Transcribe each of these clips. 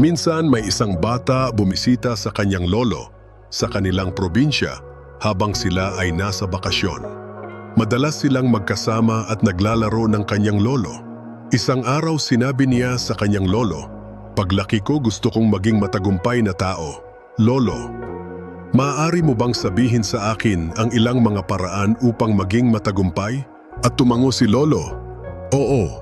Minsan may isang bata bumisita sa kanyang lolo sa kanilang probinsya habang sila ay nasa bakasyon. Madalas silang magkasama at naglalaro ng kanyang lolo. Isang araw sinabi niya sa kanyang lolo, Paglaki ko gusto kong maging matagumpay na tao. Lolo, maaari mo bang sabihin sa akin ang ilang mga paraan upang maging matagumpay? At tumango si lolo, Oo.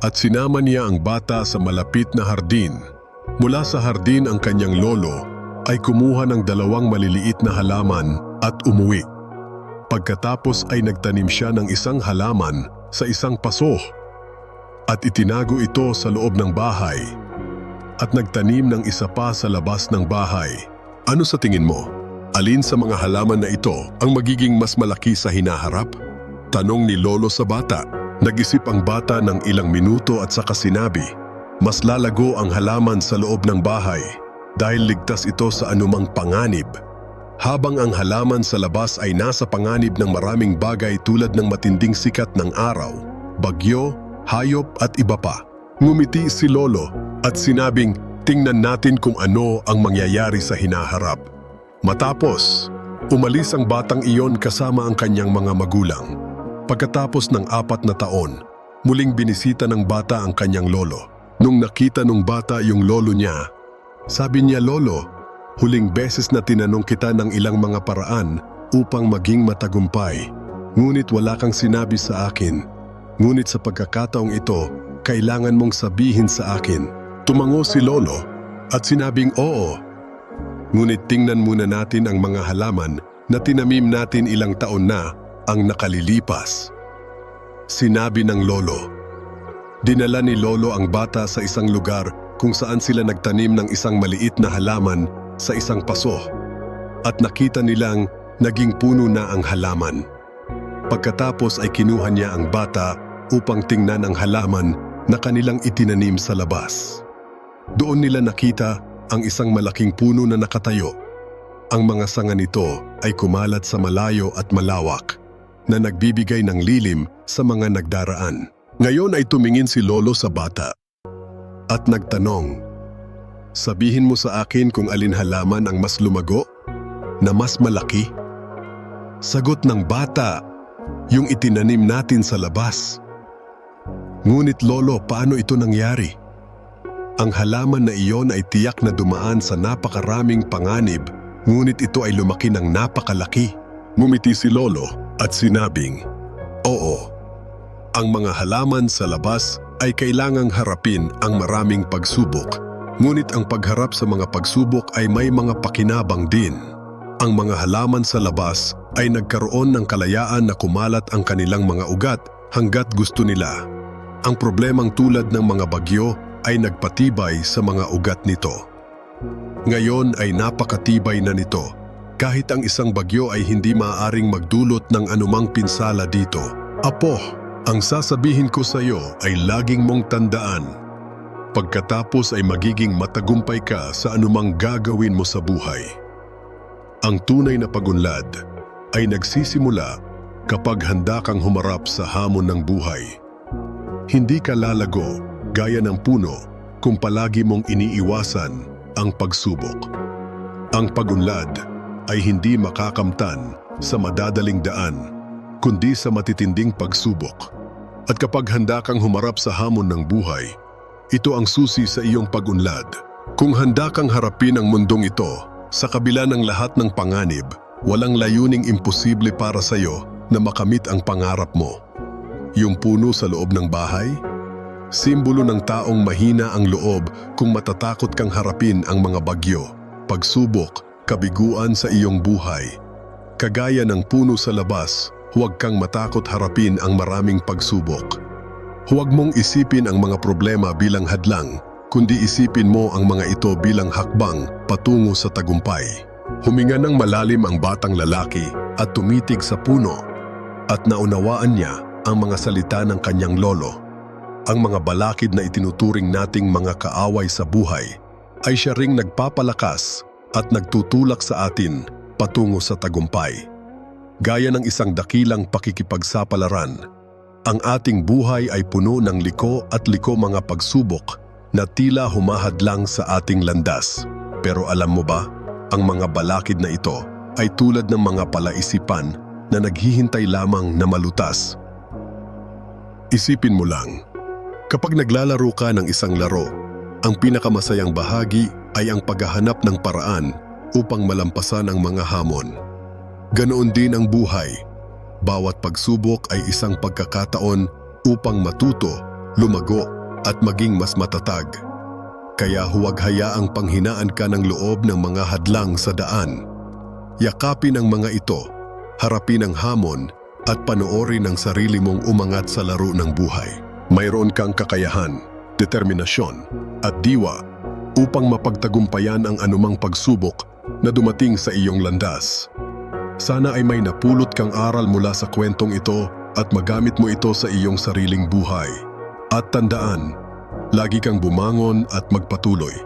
At sinama niya ang bata sa malapit na hardin. Mula sa hardin ang kanyang lolo ay kumuha ng dalawang maliliit na halaman at umuwi. Pagkatapos ay nagtanim siya ng isang halaman sa isang paso at itinago ito sa loob ng bahay at nagtanim ng isa pa sa labas ng bahay. Ano sa tingin mo? Alin sa mga halaman na ito ang magiging mas malaki sa hinaharap? Tanong ni Lolo sa bata. Nag-isip ang bata ng ilang minuto at saka sinabi, mas lalago ang halaman sa loob ng bahay dahil ligtas ito sa anumang panganib. Habang ang halaman sa labas ay nasa panganib ng maraming bagay tulad ng matinding sikat ng araw, bagyo, hayop at iba pa. Ngumiti si Lolo at sinabing, tingnan natin kung ano ang mangyayari sa hinaharap. Matapos, umalis ang batang iyon kasama ang kanyang mga magulang. Pagkatapos ng apat na taon, muling binisita ng bata ang kanyang lolo. Nung nakita nung bata yung lolo niya, sabi niya, Lolo, huling beses na tinanong kita ng ilang mga paraan upang maging matagumpay. Ngunit wala kang sinabi sa akin. Ngunit sa pagkakataong ito, kailangan mong sabihin sa akin. Tumango si Lolo at sinabing oo. Ngunit tingnan muna natin ang mga halaman na tinamim natin ilang taon na ang nakalilipas. Sinabi ng Lolo. Dinala ni Lolo ang bata sa isang lugar kung saan sila nagtanim ng isang maliit na halaman sa isang paso at nakita nilang naging puno na ang halaman. Pagkatapos ay kinuha niya ang bata upang tingnan ang halaman na kanilang itinanim sa labas. Doon nila nakita ang isang malaking puno na nakatayo. Ang mga sanga nito ay kumalat sa malayo at malawak na nagbibigay ng lilim sa mga nagdaraan. Ngayon ay tumingin si Lolo sa bata at nagtanong, Sabihin mo sa akin kung alin halaman ang mas lumago, na mas malaki? Sagot ng bata, yung itinanim natin sa labas. Ngunit lolo, paano ito nangyari? Ang halaman na iyon ay tiyak na dumaan sa napakaraming panganib, ngunit ito ay lumaki ng napakalaki. Ngumiti si lolo at sinabing, Oo, ang mga halaman sa labas ay kailangang harapin ang maraming pagsubok. Ngunit ang pagharap sa mga pagsubok ay may mga pakinabang din. Ang mga halaman sa labas ay nagkaroon ng kalayaan na kumalat ang kanilang mga ugat hanggat gusto nila. Ang problemang tulad ng mga bagyo ay nagpatibay sa mga ugat nito. Ngayon ay napakatibay na nito. Kahit ang isang bagyo ay hindi maaaring magdulot ng anumang pinsala dito. Apo, ang sasabihin ko sa iyo ay laging mong tandaan. Pagkatapos ay magiging matagumpay ka sa anumang gagawin mo sa buhay. Ang tunay na pagunlad ay nagsisimula kapag handa kang humarap sa hamon ng buhay. Hindi ka lalago gaya ng puno kung palagi mong iniiwasan ang pagsubok. Ang pagunlad ay hindi makakamtan sa madadaling daan, kundi sa matitinding pagsubok. At kapag handa kang humarap sa hamon ng buhay, ito ang susi sa iyong pagunlad. Kung handa kang harapin ang mundong ito, sa kabila ng lahat ng panganib, walang layuning imposible para sa iyo na makamit ang pangarap mo. Yung puno sa loob ng bahay? Simbolo ng taong mahina ang loob kung matatakot kang harapin ang mga bagyo, pagsubok, kabiguan sa iyong buhay. Kagaya ng puno sa labas, huwag kang matakot harapin ang maraming pagsubok. Huwag mong isipin ang mga problema bilang hadlang, kundi isipin mo ang mga ito bilang hakbang patungo sa tagumpay. Huminga ng malalim ang batang lalaki at tumitig sa puno at naunawaan niya ang mga salita ng kanyang lolo. Ang mga balakid na itinuturing nating mga kaaway sa buhay ay siya ring nagpapalakas at nagtutulak sa atin patungo sa tagumpay. Gaya ng isang dakilang pakikipagsapalaran, ang ating buhay ay puno ng liko at liko mga pagsubok na tila humahadlang sa ating landas. Pero alam mo ba, ang mga balakid na ito ay tulad ng mga palaisipan na naghihintay lamang na malutas. Isipin mo lang, kapag naglalaro ka ng isang laro, ang pinakamasayang bahagi ay ang paghahanap ng paraan upang malampasan ang mga hamon. Ganoon din ang buhay. Bawat pagsubok ay isang pagkakataon upang matuto, lumago at maging mas matatag. Kaya huwag hayaang panghinaan ka ng loob ng mga hadlang sa daan. Yakapin ang mga ito, harapin ang hamon at panoorin ang sarili mong umangat sa laro ng buhay. Mayroon kang kakayahan, determinasyon at diwa upang mapagtagumpayan ang anumang pagsubok na dumating sa iyong landas. Sana ay may napulot kang aral mula sa kwentong ito at magamit mo ito sa iyong sariling buhay. At tandaan, lagi kang bumangon at magpatuloy.